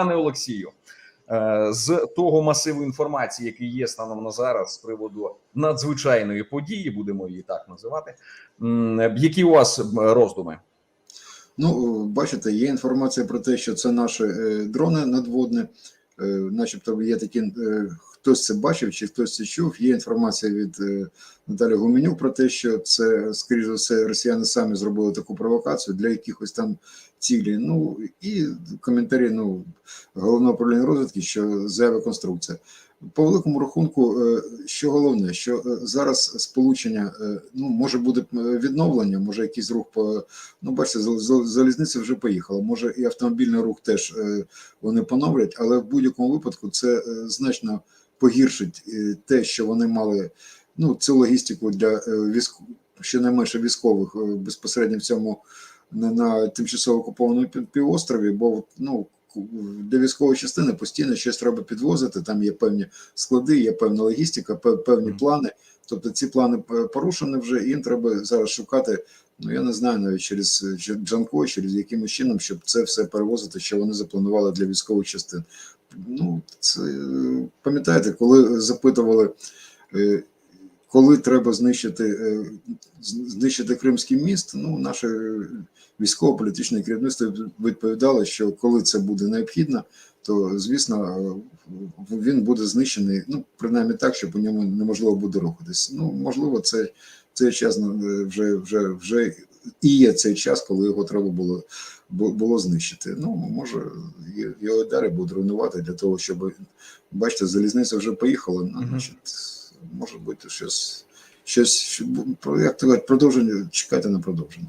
Пане Олексію, е, з того масиву інформації, який є станом на зараз з приводу надзвичайної події, будемо її так називати. Які у вас роздуми? Ну, бачите, є інформація про те, що це наші е, дрони надводні, е, начебто є такі, хтось це бачив чи хтось це чув. Є інформація від е, Наталі Гуменюк про те, що це, скоріш за все, росіяни самі зробили таку провокацію для якихось там цілей. Ну і коментарі ну, головного управління розвідки, що заява конструкція. По великому рахунку, е, що головне, що е, зараз сполучення ну може буде відновлення, може якийсь рух по ну бачите, зал- зал- залізниця вже поїхала. Може і автомобільний рух теж вони поновлять, але в будь-якому випадку це значно погіршить е, те, що вони мали. Ну, цю логістику для е, військ, щонайменше військових е, безпосередньо в цьому на, на тимчасово окупованому півострові, бо ну для військової частини постійно щось треба підвозити. Там є певні склади, є певна логістика, певні плани. Тобто ці плани порушені вже, і їм треба зараз шукати. Ну я не знаю навіть через Джанко, через якимось чином, щоб це все перевозити, що вони запланували для військових частин. Ну це е, пам'ятаєте, коли запитували. е, Коли треба знищити, е, знищити Кримський міст, ну наше військово-політичне керівництво відповідало, що коли це буде необхідно, то звісно він буде знищений, ну принаймні так, щоб у ньому неможливо буде рухатись. Ну можливо, це цей час вже вже вже і є цей час, коли його треба було бу- було знищити. Ну може його далі будуть руйнувати для того, щоб бачите, залізниця вже поїхала. ну, Мгм. Значить, може бути щось, щось як то кажуть, продовження. чекати на продовження.